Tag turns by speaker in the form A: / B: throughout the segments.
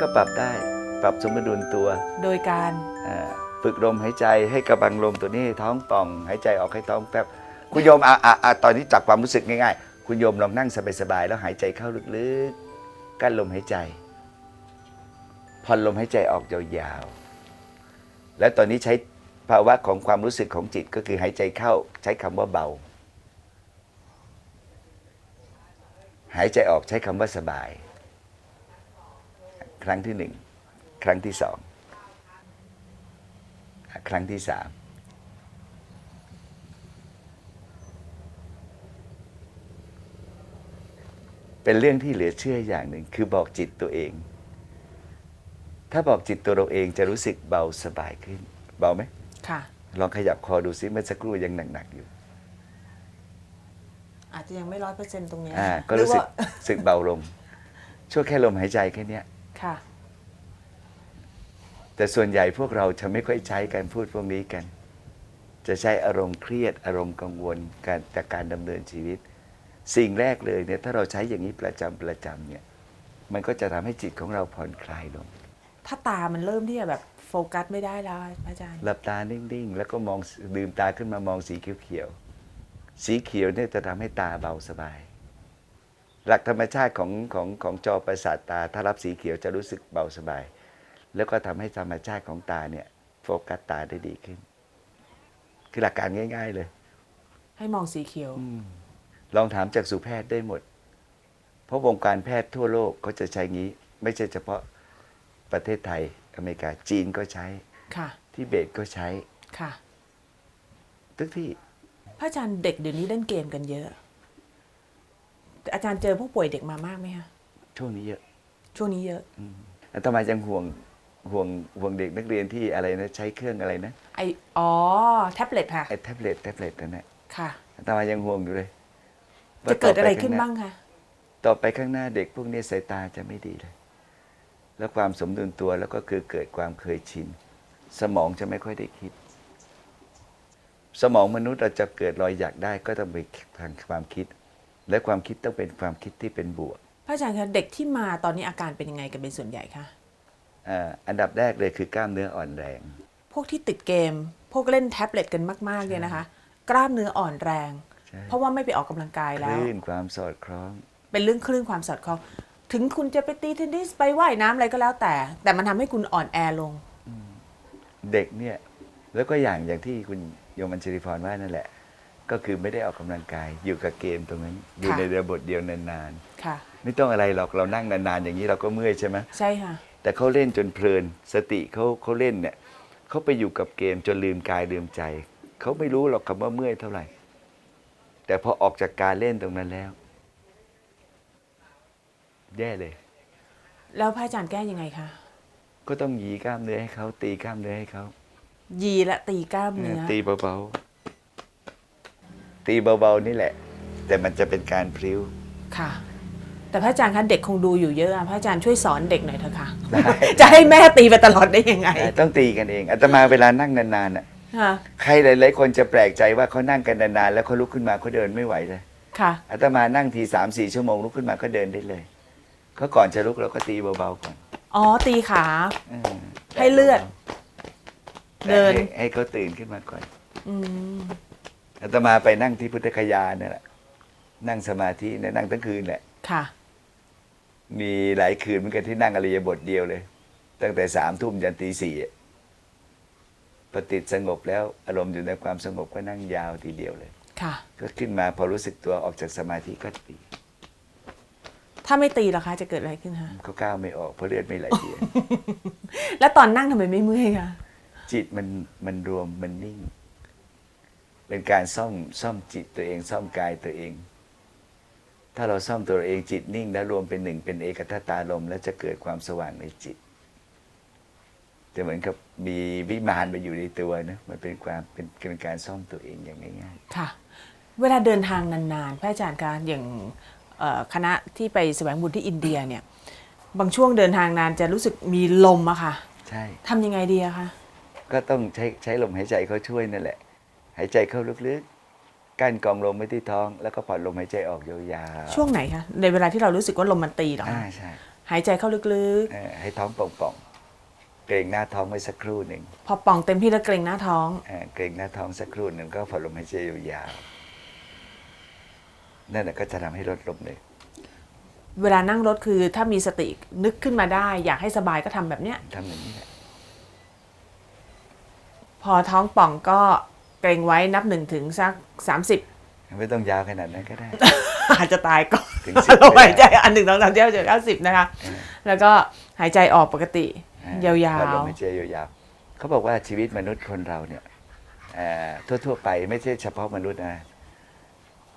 A: ก็ปรับได้ ปรับสมดุลตัว
B: โดยการ
A: อ่าฝึกลมหายใจให้กระบังลมตัวนี้ให้ท้องป่องหายใจออกให้ท้องแฟบคุณโยมอะอะอะตอนนี้จับความรู้สึกง่ายๆ คุณโยมลองนั่งสบายๆแล้วหายใจเข้าลึกๆกั้นลมหายใจผ่อนลมหายใจออกยาวๆ แล้วตอนนี้ใช้ภาวะของความรู้สึกของจิตก็คือหายใจเข้าใช้คำว่าเบา หายใจออกใช้คำว่าสบาย ครั้งที่หนึ่งครั้งที่สองครั้งที่สามเป็นเรื่องที่เหลือเชื่ออย่างหนึ่งคือบอกจิตตัวเอง ถ้าบอกจิตตัวเราเองจะรู้สึกเบาสบายขึ้น เบาไหม
B: ค่ะ
A: ลองขยับคอดูซิเมื่อสักครู่ยังหนักๆอยู่
B: อาจจะยังไม่ร้อยเปอร์เซ็นต์ตรงเนี้ย
A: อ่า
B: ค่ะ
A: ก็รู้สึก
B: หอว่า
A: สึกเบาลง ช่วยแค่ลมหายใจแค่เนี้ย
B: ค่ะ
A: แต่ส่วนใหญ่พวกเราจะไม่ค่อยใช้การพูดพวกนี้กัน จะใช้อารมณ์เครียดอารมณ์กังวลการจากการดำเนินชีวิต สิ่งแรกเลยเนี่ยถ้าเราใช้อย่างนี้ประจำประจำเนี่ยมันก็จะทำให้จิตของเราผ่อนคลายลง
B: ถ้าตามันเริ่มที่จะแบบโฟกัสไม่ได้แล้วพระอาจารย์
A: หลับตานิ่งๆ แล้วก็มองลืมตาขึ้นมามองสีเขียวๆ สีเขียวเนี่ยจะทำให้ตาเบาสบาย หลักธรรมชาติของของของจอประสาทตา ถ้ารับสีเขียวจะรู้สึกเบาสบาย แล้วก็ทำให้ธรรมชาติของตาเนี่ยโฟกัสตาได้ดีขึ้น คือหลักการง่าย ๆเลย
B: ให้มองสีเขียว
A: ลองถามจากสุแพทย์ได้หมด เพราะวงการแพทย์ทั่วโลกเขาจะใช้งี้ ไม่ใช่เฉพาะประเทศไทย อเมริกาจีนก็ใช้
B: ค่ะ
A: ที่เบตก็ใช้
B: ค่ะ
A: ทุกที่
B: พระอาจารย์เด็กเดี๋ยวนี้เล่นเกมกันเยอะแต่ อาจารย์เจอผู้ป่วยเด็กมามากไหมคะ
A: ช่วงนี้เยอะ
B: ช่วงนี้เยอะ
A: อาตมายังห่วงห่วงห่วงเด็กนักเรียนที่อะไรนะใช้เครื่องอะไรนะ
B: ไออ๋อแท็บเล็ตค่ะ
A: ไอ้แท็บเล็ตแท็บเล็ตนั่นแหละ
B: ค่ะ
A: อาตมายังห่วงอยู่เลย
B: จะเกิดอะไรขึ้น
A: ว่
B: บ้างคะ
A: ต่อไปข้างหน้าเด็กพวกนี้สายตาจะไม่ดีเลย แล้วความสมดุลตัวแล้วก็คือเกิดความเคยชิน สมองจะไม่ค่อยได้คิด สมองมนุษย์เราจะเกิดรอยอยากได้ก็ต้องเป็นทางความคิด และความคิดต้องเป็นความคิดที่เป็นบวก
B: พระอาจารย์คะเด็กที่มาตอนนี้อาการเป็นยังไงกันเป็นส่วนใหญ่คะ
A: อ่าอันดับแรกเลยคือกล้ามเนื้ออ่อนแรง
B: พวกที่ติดเกม พวกเล่นแท็บเล็ตกันมากๆเนี่ยนะคะ กล้ามเนื้ออ่อนแรง
A: ใช่
B: เพราะว่าไม่ไปออกกำลังกาย
A: ค
B: แล้ว
A: ลื่นความสอดคล้อง
B: เป็นเรื่องคลื่นความสอดคล้อง ถึงคุณจะไปตีเทนนิสไปว่ายน้ำอะไรก็แล้วแต่ แต่มันทำให้คุณอ่อนแอลง
A: เด็กเนี่ยแล้วก็อย่างอย่างที่คุณโยมัญชริพรว่านั่นแหละ ก็คือไม่ได้ออกกำลังกายอยู่กับเกมตรงนั้น อยู่
B: ค่ะ
A: ในระบบเดียวนาน
B: ค่ะ
A: ๆไม่ต้องอะไรหรอกเรานั่งนานๆอย่างนี้เราก็เมื่อยใช่ไหม
B: ใช่ค่ะ
A: แต่เขาเล่นจนเพลินสติเขาเขาเล่นเนี่ยเขาไปอยู่กับเกมจนลืมกายลืมใจเขาไม่รู้หรอกคำว่าเมื่อยเท่าไหร่ แต่พอออกจากการเล่นตรงนั้นแล้ว แย่เลย
B: แล้วพระอาจารย์แก้ยังไงคะ
A: ก็ต้องหยีกล้ามเนื้อให้เขาตีกล้ามเนื้อให้เขา
B: ยีและตีกล้ามเนื้อ
A: ตีเบาๆ ตีเบาๆนี่แหละ แต่มันจะเป็นการพริ้ว
B: ค่ะ แต่พระอาจารย์คะเด็กคงดูอยู่เยอะอะพระอาจารย์ช่วยสอนเด็กหน่อยเถอะค่ะ
A: ได้
B: จะให้แม่ตีไปตลอดได้ยังไง
A: ต้องตีกันเองอาตมาเวลานั่งนานๆน่ะ
B: ค่ะ
A: ใครหลายๆคนจะแปลกใจว่าเขานั่งกันนานๆแล้วเขาลุกขึ้นมาเขาเดินไม่ไหวเลย
B: ค่ะ
A: อาตมานั่งทีสามสี่ชั่วโมงลุกขึ้นมาก็เดินได้เลยเขาก่อนจะลุกเราก็ตีเบาๆก่อน
B: อ๋อตีขา
A: เออ
B: ให้เลือด
A: แต่
B: เดิน
A: ให้ให้เขาตื่นขึ้นมาก่อน
B: อืม
A: อาตมาไปนั่งที่พุทธคยาเนี่ยแหละนั่งสมาธิเนี่ยนั่งทั้งคืนแหละ
B: ค่ะ
A: มีหลายคืนเหมือนกันที่นั่งอริยบทเดียวเลย ตั้งแต่สามทุ่มยันตีสี่อะพอติดสงบแล้วอารมณ์อยู่ในความสงบก็นั่งยาวทีเดียวเลย
B: ค่ะ
A: ก็ขึ้นมาพอรู้สึกตัวออกจากสมาธิก็ตี
B: ถ้าไม่ตีล่ะคะ จะเกิดอะไรขึ้นคะ
A: เขาก้าวไม่ออกเพราะเลือดไม่ไหลเวียน
B: แล้วตอนนั่งทำไมไม่เมื่อยคะ
A: จิตมันมันรวมมันนิ่ง เป็นการซ่อมซ่อมจิตตัวเองซ่อมกายตัวเอง ถ้าเราซ่อมตัวเองจิตนิ่ง แล้วรวมเป็นหนึ่งเป็นเอกคตารมณ์แล้วจะเกิดความสว่างในจิตจะเหมือนกับมีวิมานไปอยู่ในตัวนะมันเป็นความเป็นเป็นการซ่อมตัวเองอย่างง่าย
B: ค่ะ เวลาเดินทางนานๆพระอาจารย์คะอย่างเอ่อคณะที่ไปแสวงบุญที่อินเดียเนี่ยบางช่วงเดินทางนานจะรู้สึกมีลมอะค่ะ
A: ๆใช่
B: ทำยังไงดีอะคะ
A: ก็ต้องใช้ใช้ลมหายใจเขาช่วยนั่นแหละ หายใจเข้าลึกๆกั้นกรองลมไว้ที่ท้อง แล้วก็ผ่อนลมหายใจออกยาวๆ
B: ช่วงไหนคะในเวลาที่เรารู้สึกว่าลมมันตีเหรอ
A: อ่า
B: คะ
A: ใช่
B: หายใจเข้าลึก
A: เอ่อให้ท้องป่องๆเกรงหน้าท้องไว้สักครู่หนึ่ง
B: ๆ พอป่องเต็มที่แล้วเกรงหน้าท้อง
A: เอ่อเกรงหน้าท้องสักครู่หนึ่งก็ผ่อนลมหายใจยาวๆนั่นแหละก็จะทำให้ลดลมเลย
B: เวลานั่งรถคือถ้ามีสตินึกขึ้นมาได้ อยากให้สบายก็ทำแบบเนี้ย
A: ทำอย่างนี้แหละ
B: พอท้องป่องก็ เกรงไว้นับหนึ่งถึงสักสามสิบ
A: ไม่ต้องยาวขนาดนั้นก็ได้
B: อาจจะตายก่อน
A: ถึง10
B: ลมหายใจอันหนึ่งสองสามสี่ห้าหกเจ็ดแปดเก้าสิบนะคะ
A: เออ
B: แล้วก็หายใจออกปกติ ยาว
A: ผ่อนลม
B: ๆ
A: หายใจยาวๆเขาบอกว่าชีวิตมนุษย์คนเราเนี่ยเอ่อทั่วๆไปไม่ใช่เฉพาะมนุษย์นะ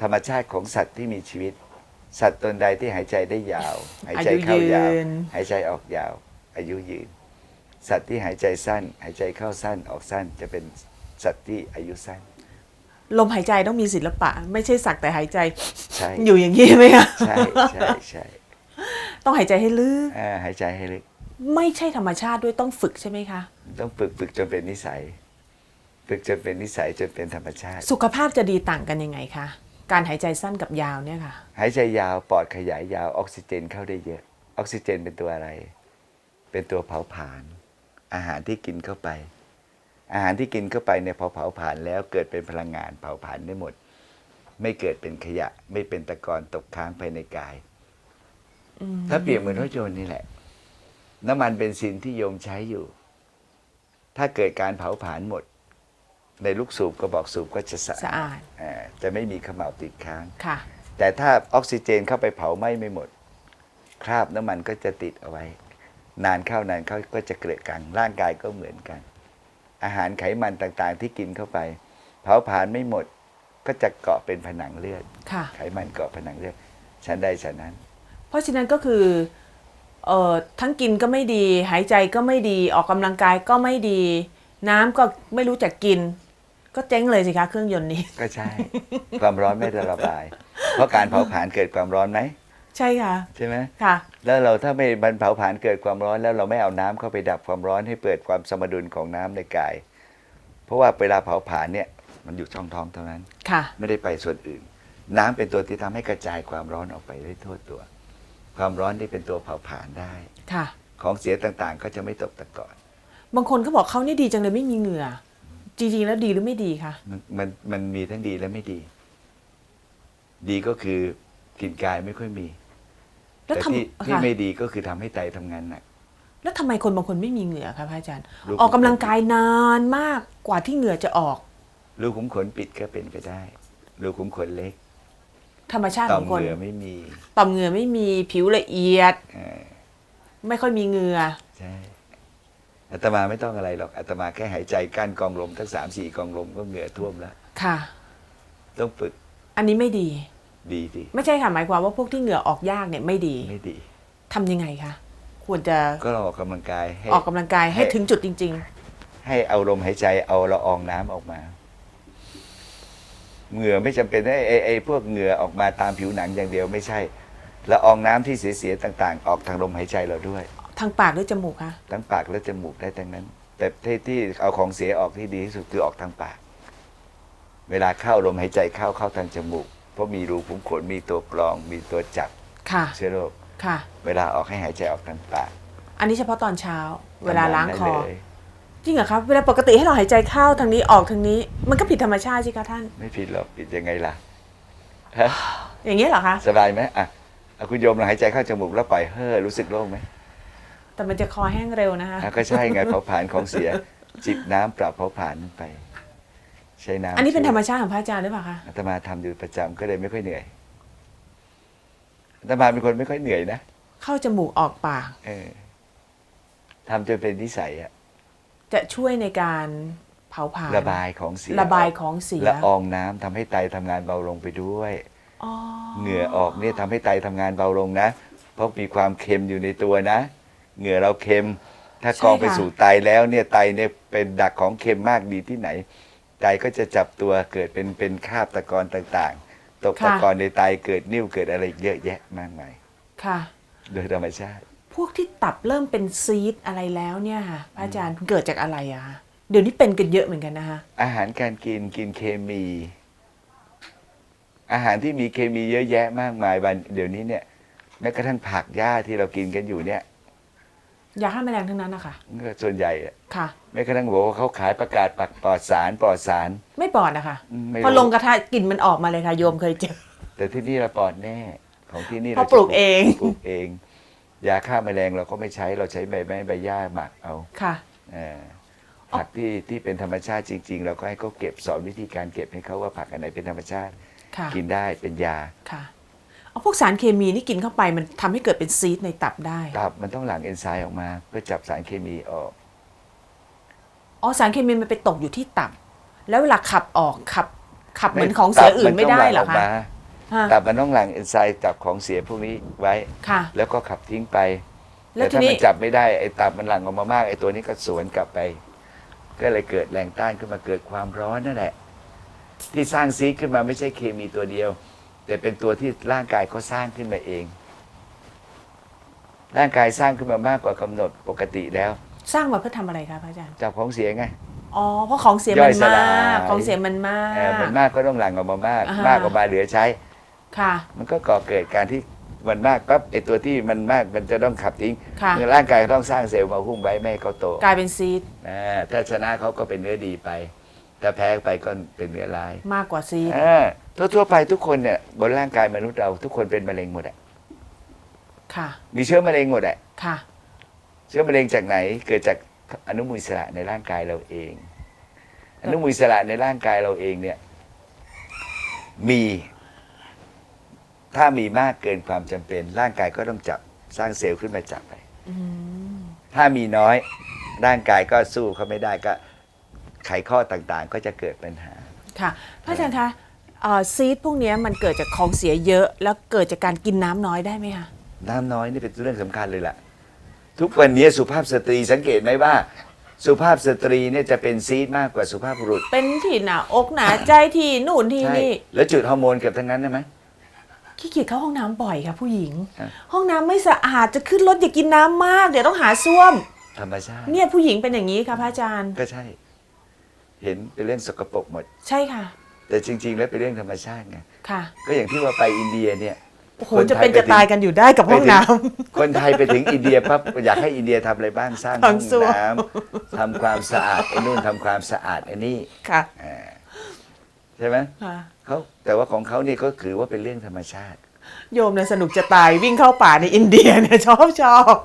A: ธรรมชาติของสัตว์ที่มีชีวิต สัตว์ตนใดที่หายใจได้ยาว หายใจเข้ายาว หายใจออกยาว อายุยืน สัตว์ที่หายใจสั้น หายใจเข้าสั้นออกสั้นจะเป็น สัตว์ที่อายุสั้น
B: ลมหายใจต้องมีศิลปะ ไม่ใช่สักแต่หายใจ
A: ใช่
B: อยู่อย่างนี้ไหมคะ
A: ใช่ใช่ใช่
B: ต้องหายใจให้ลึก
A: อ่าหายใจให้ลึก
B: ไม่ใช่ธรรมชาติด้วยต้องฝึกใช่ไหมคะ
A: ต้องฝึกฝึกจนเป็นนิสัย ฝึกจนเป็นนิสัยจนเป็นธรรมชาติ
B: สุขภาพจะดีต่างกันยังไงคะการหายใจสั้นกับยาวเนี่ยค่ะ
A: หายใจยาวปอดขยายยาวออกซิเจนเข้าได้เยอะ ออกซิเจนเป็นตัวอะไร เป็นตัวเผาผลาญอาหารที่กินเข้าไป อาหารที่กินเข้าไปเนี่ยพอเผาผลาญแล้วเกิดเป็นพลังงานเผาผลาญได้หมด ไม่เกิดเป็นขยะ ไม่เป็นตะกอนตกค้างภายในกายถ้าเปรียบเหมือนรถยนต์นี่แหละ น้ำมันเบนซินที่โยมใช้อยู่ ถ้าเกิดการเผาผลาญหมด ในลูกสูบกระบอกสูบก็จะสะ
B: สะอาด
A: อ่าจะไม่มีเขม่าวติดค้าง
B: ค่ะ
A: แต่ถ้าออกซิเจนเข้าไปเผาไหม้ไม่หมด คราบน้ำมันก็จะติดเอาไว้ นานเข้านานเข้าก็จะเกลือกังร่างกายก็เหมือนกัน อาหารไขมันต่างๆ ที่กินเข้าไป เผาผลาญไม่หมดก็จะเกาะเป็นผนังเลือด
B: ค่ะ
A: ไขมันเกาะผนังเลือดชั้นใดชั้นนั้น
B: เพราะฉะนั้นก็คือเอ่อทั้งกินก็ไม่ดี หายใจก็ไม่ดีออกกำลังกายก็ไม่ดี น้ำก็ไม่รู้จักกิน ก็เจ๊งเลยสิคะเครื่องยนต์นี้
A: ก็ใช่ ความร้อนไม่ได้ระบาย เพราะการเผาผลาญเกิดความร้อนไหม
B: ใช่ค่ะ
A: ใช่ไหม
B: ค่ะ
A: แล้วเราถ้าไม่บรรเผาผลาญเกิดความร้อน แล้วเราไม่เอาน้ำเข้าไปดับความร้อนให้เปิดความสมดุลของน้ำในกาย เพราะว่าเวลาเผาผลาญเนี่ยมันอยู่ช่องท้องเท่านั้น
B: ค่ะ
A: ไม่ได้ไปส่วนอื่น น้ำเป็นตัวที่ทำให้กระจายความร้อนออกไปได้ทั่วตัว ความร้อนนี่เป็นตัวเผาผลาญได้
B: ค่ะ
A: ของเสียต่างๆ ก็จะไม่ตกตะกอน
B: บางคนก็บอกเขานี่ดีจังเลยไม่มีเหงื่อจริงๆแล้วดีหรือไม่ดีคะ
A: มันมันมันมีทั้งดีและไม่ดี ดีก็คือกลิ่นกายไม่ค่อยมี
B: แล้ว
A: แต่
B: ทำ
A: ที่ที่
B: ค่ะ
A: ไม่ดีก็คือทำให้ไตทำงานหนัก
B: แล้วทำไมคนบางคนไม่มีเหงื่อคะพระอาจารย์
A: รู้
B: ออกกำลังกายนานมากกว่าที่เหงื่อจะออก
A: รูขุมขนปิดก็เป็นไปได้รูขุมขนเล็ก
B: ธรรมชาติ
A: ต่
B: ข
A: อม
B: องคน
A: เหงื่อไม่มี
B: ต่อมเหงื่อไม่มีผิวละเอียด
A: เออ
B: ไม่ค่อยมีเหงื่อ
A: ใช่อาตมาไม่ต้องอะไรหรอกอาตมาแค่หายใจกั้นกองลมทั้งสามสี่กองลมก็เหงื่อท่วมแล้ว
B: ค่ะ
A: ต้องฝึก
B: อันนี้ไม่ดี
A: ดีดี
B: ไม่ใช่ค่ะหมายความว่าพวกที่เหงื่อออกยากเนี่ยไม่ดี
A: ไม่ดี
B: ทำยังไงคะควรจะ
A: ก็เราออกกำลังกายให้
B: ออกกำลังกายให้
A: ให้
B: ถึงจุดจริง
A: ให้เอาลมหายใจเอาละอองน้ำออกมา เหงื่อไม่จำเป็นไอ้ไอ้ไอ้พวกเหงื่อออกมาตามผิวหนังอย่างเดียวไม่ใช่ละอองน้ำที่เสียๆต่าง ๆ ออกทางลมหายใจเราด้วย
B: ๆ ทางปากหรือจมูกคะ
A: ทั้งปากและจมูกได้ทั้งนั้น แต่ที่ที่เอาของเสียออกที่ดีที่สุดคือออกทางปาก เวลาเข้าลมหายใจเข้าเข้าทางจมูก เพราะมีรูขุมขนมีตัวกรอง มีตัวจับ
B: ค่ะ
A: เชื้อโรค
B: ค่ะ
A: เวลาออกให้หายใจออกทางปาก
B: อันนี้เฉพาะตอนเช้า เวลาล้างคอ
A: ทำได้เลย
B: จริงเหรอครับ เวลาปกติให้เราหายใจเข้าทางนี้ออกทางนี้ มันก็ผิดธรรมชาติสิคะท่าน
A: ไม่ผิดหรอกผิดยังไงล่ะฮะ
B: อย่างนี้ยเหรอคะ
A: สบายไหมอะอะคุณโยมลองหายใจเข้าจมูกแล้วปล่อยเฮ้อรู้สึกโล่งไหม
B: แต่มันจะคอแห้งเร็วนะคะ
A: อะก็ใช่ไงเผาผลาญของเสีย จิบน้ำปรับเผาผลาญไป ใช้น้ำ
B: อันนี้เป็น
A: ช่วย
B: ธรรมชาติของพระอาจารย์หรือเปล่าคะ
A: อาตมาทำอยู่ประจำก็เลยไม่ค่อยเหนื่อยอาตมาเป็นคนไม่ค่อยเหนื่อยนะ
B: เข้าจมูกออกปาก
A: เออทำจนเป็นนิสัยอะ
B: จะช่วยในการเผาผลาญ
A: ระบายของเสีย
B: ระบายของเสีย
A: ละอองน้ำทำให้ไตทำงานเบาลงไปด้วย
B: อ๋อ
A: เหงื่อออกเนี่ยทำให้ไตทำงานเบาลงนะ เพราะมีความเค็มอยู่ในตัวนะ เหงื่อเราเค็ม ถ้ากองไปสู่ไตแล้วเนี่ยไตเนี่ยเป็นดักของเค็มมากดีที่ไหน ไตก็จะจับตัวเกิดเป็นเป็นคราบตะกอนต่างๆ ตกตะกอนในไตเกิดนิ่วเกิดอะไรเยอะแยะมากมาย
B: ค่ะ
A: โดยธรรมชาติ
B: พวกที่ตับเริ่มเป็นซีดอะไรแล้วเนี่ยค่ะพระอาจารย์เกิดจากอะไรอะคะเดี๋ยวนี้เป็นกันเยอะเหมือนกันนะคะ
A: อาหารการกินกินเคมี อาหารที่มีเคมีเยอะแยะมากมายวันเดี๋ยวนี้เนี่ยแม้กระทั่งผักหญ้าที่เรากินกันอยู่เนี่ย
B: ยาฆ่าแมลงทั้งนั้นนะคะ
A: ก็ส่วนใหญ่อะ
B: ค่ะ
A: แม้กระทั่งบอกว่าเขาขายประกาศปักปลอดสารปลอดสาร
B: ไม่ปลอดนะคะ
A: อืมไม่
B: พอ
A: รู้
B: ลงกระทะกลิ่นมันออกมาเลยค่ะโยมเคยเจอ
A: แต่ที่นี่เราปลอดแน่ของที่นี่
B: เพราะ
A: จะ
B: ปลูกเอง
A: ปลูกเอง ยาฆ่าแมลงเราก็ไม่ใช้เราใช้ใบไม้ใบหญ้าหมักเอา
B: ค่ะ
A: เออผักที่ที่เป็นธรรมชาติจริง ๆ เราก็ให้เขาเก็บสอนวิธีการเก็บให้เขาว่าผักอันไหนเป็นธรรมชาติ
B: ค่ะ
A: กินได้เป็นยา
B: ค่ะ เอาพวกสารเคมีนี่กินเข้าไปมันทำให้เกิดเป็นซีดในตับได้
A: ตับมันต้องหลั่งเอนไซม์ออกมา เพื่อจับสารเคมีออก
B: อ๋อสารเคมีมันไปตกอยู่ที่ตับ แล้วเวลาขับออกขับ ขับเหมือนของเสียอื่นไม่ได้เหรอ
A: ตับมันต้องลั่งก
B: คะ
A: มา
B: ฮะ
A: ตับมันต้องหลั่งเอนไซม์จับของเสียพวกนี้ไว้
B: ค่ะ
A: แล้วก็ขับทิ้งไป
B: แล้ว
A: แต่ถ้า
B: ทีนี้
A: มันจับไม่ได้ไอ้ตับมันหลั่งออกมามากไอ้ตัวนี้ก็สวนกลับไป ก็เลยเกิดแรงต้านขึ้นมาเกิดความร้อนนั่นแหละ ที่สร้างซีดขึ้นมาไม่ใช่เคมีตัวเดียว แต่เป็นตัวที่ร่างกายเขาสร้างขึ้นมาเอง ร่างกายสร้างขึ้นมามากกว่ากำหนดปกติแล้ว
B: สร้างมาเพื่อทำอะไรคะพระอาจารย์
A: จับของเสียไง
B: อ๋อเพราะของเสีย
A: ย่
B: มั
A: อย
B: น
A: ส
B: มา
A: ลาย
B: กของเสียมันมา
A: เออกมันมากก็ต้องหลั่งออกมามาก
B: อ่าฮะ
A: มากกว่ามาเหลือใช้
B: ค่ะ
A: มันก็ก่อเกิดการที่มันมากปั๊บไอ้ตัวที่มันมากมันจะต้องขับทิ้ง
B: ค่ะ
A: ร่างกายก็ต้องสร้างเซลล์มาหุ้มไว้ไม่ให้เขาโต
B: กลายเป็นซีด
A: อ่าถ้าชนะเขาก็เป็นเนื้อดีไป ถ้าแพ้ไปก็เป็นเนื้อร้าย
B: มากกว่าซีด
A: อ่า ทั่วๆไปทุกคนเนี่ยบนร่างกายมนุษย์เราทุกคนเป็นมะเร็งหมดอะ
B: ค่ะ
A: มีเชื้อมะเร็งหมดอะ
B: ค่ะ
A: เชื้อมะเร็งจากไหน เกิดจากอนุมูลอิสระในร่างกายเราเอง อนุมูลอิสระในร่างกายเราเองเนี่ย มี ถ้ามีมากเกินความจำเป็น ร่างกายก็ต้องจับสร้างเซลล์ขึ้นมาจับไป
B: อืม
A: ถ้ามีน้อย ร่างกายก็สู้เขาไม่ได้ก็ไขข้อต่างๆ ก็จะเกิดปัญหา
B: ค่ะพระอาจารย์คะเอ่อ ซีดพวกเนี้ยมันเกิดจากของเสียเยอะ แล้วเกิดจากการกินน้ำน้อยได้ไหมคะ
A: น้ำน้อยนี่เป็นเรื่องสำคัญเลยล่ะ ทุกวันนี้สุภาพสตรีสังเกตไหมว่า สุภาพสตรีเนี่ยจะเป็นซีดมากกว่าสุภาพบุรุษ
B: เป็นที่หนาอกหนาใจที่นู่นที่
A: ใช่
B: นี่
A: แล้วจุดฮอร์โมนเกับทั้งนั้นใช่ไหม
B: ขี้เกียจเข้าห้องน้ำบ่อยค่ะผู้หญิง
A: ฮะ
B: ห้องน้ำไม่สะอาดจะขึ้นรถอย่ากินน้ำมาก เดี๋ยวต้องหาส้วม
A: ธรรมชาติ
B: เนี่ยผู้หญิงเป็นอย่างนี้ค่ะพระอาจารย์
A: ก็ใช่ เห็นเป็นเรื่องสกปรกหมด
B: ใช่ค่ะ
A: แต่จริง ๆ แล้วเป็นเรื่องธรรมชาติไง
B: ค่ะ
A: ก็อย่างที่ว่าไปอินเดียเนี่ย
B: โอ้โห
A: คนไทย
B: จะเป็น
A: ไป
B: จะ
A: ถึง
B: ตายกันอยู่ได้กับห้องน้ำ
A: คนไทยไปถึงอินเดียปั๊บอยากให้อินเดียทำอะไรบ้างสร้างห้
B: ทำ
A: อง
B: ส้วม
A: น้ำทำความสะอาดไอ้นู่นทำความสะอาดไอ้นี่
B: ค่ะ
A: อ่าใช่ไหม
B: ค่ะ
A: เขาแต่ว่าของเขานี่ก็ถือว่าเป็นเรื่องธรรมชาติ
B: โยมเนี่ยสนุกจะตายวิ่งเข้าป่าในอินเดียเนี่ยชอบชอบ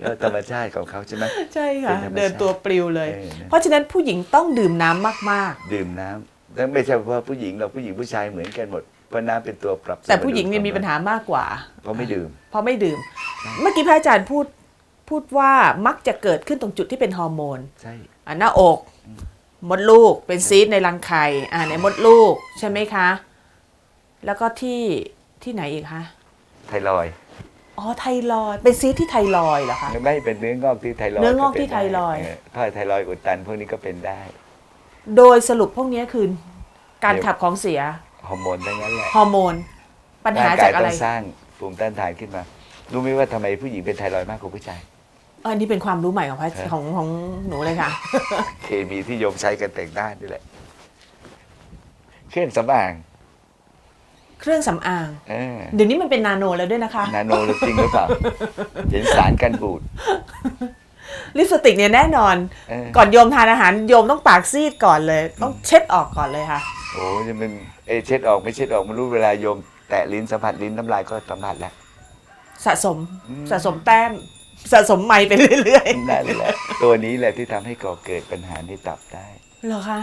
A: แล้วธรรมชาติของเขาใช่ไหม
B: ใช่ค่ะ
A: เป็นธรรมชาติ
B: เดินตัวปลิวเลย
A: เออนะ
B: เพราะฉะนั้นผู้หญิงต้องดื่มน้ำมาก
A: ดื่มน้ำ แล้วไม่ใช่เฉพาะผู้หญิงเราผู้หญิงผู้ชายเหมือนกันหมดเพราะน้ำเป็นตัวปรับ
B: ๆแต่ผู้หญิงเนี่ยมีปัญหามากกว่า
A: เพราะไม่ดื่ม
B: เพราะไม่ดื่ม เมื่อกี้พระอาจารย์พูดพูดว่ามักจะเกิดขึ้นตรงจุดที่เป็นฮอร์โมน
A: ใช่
B: อะหน้าอกมดลูกเป็นซีสต์ในรังไข่อ่าในมดลูกใช่ไหมคะ แล้วก็ที่ที่ไหนอีกคะ
A: ไทรอยด์
B: อ๋อไทรอยด์เป็นซีสต์ที่ไทรอยด์เหรอคะ
A: ไม่เป็นเนื้องอกที่ไทรอยด์
B: เนื้องอกที่
A: ป็
B: ไทรอยด์
A: เถ้าไทรอยด์อุดตันพวกนี้ก็เป็นได้
B: โดยสรุปพวกนี้คือการ
A: เดี๋ยว
B: ขับของเสีย
A: ฮอร์โมนทั้งนั้นแหละ
B: ฮอร์โมน ปัญหา
A: ร่าง
B: จาก
A: ย
B: อะไร
A: ต้องสร้างภูมิต้านทานขึ้นมา รู้ไหมว่าทำไมผู้หญิงเป็นไทรอยด์มากกว่าผู้ชาย
B: เออนี่เป็นความรู้ใหม่ของพระ
A: ฮะ
B: ของของหนูเลยค่ะ
A: เคมีที่โยมใช้กันแต่งหน้านี่แหละ เครื่องสำอาง
B: เครื่องสำอาง
A: เออ
B: เดี๋ยวนี้มันเป็นนาโนแล้วด้วยนะคะ
A: นาโนหรือจริงหรือเปล่าเห็นสารกันบูด
B: ลิปสติกเนี่ยแน่นอน
A: เออ
B: ก่อนโยมทานอาหารโยมต้องปากซีดก่อนเลย ต้องเช็ดออกก่อนเลยค่ะ
A: โอ้ยมันเอยเช็ดออกไม่เช็ดออกไม่รู้เวลาโยม แตะลิ้นสัมผัสลิ้นน้ำลายก็สัมผัสแล้ว
B: สะสมสะสมแต้ม สะสมไมไปเรื่อย
A: นั่นแหละตัวนี้แหละที่ทำให้ก่อเกิดปัญหาในตับได้
B: ๆเหรอคะ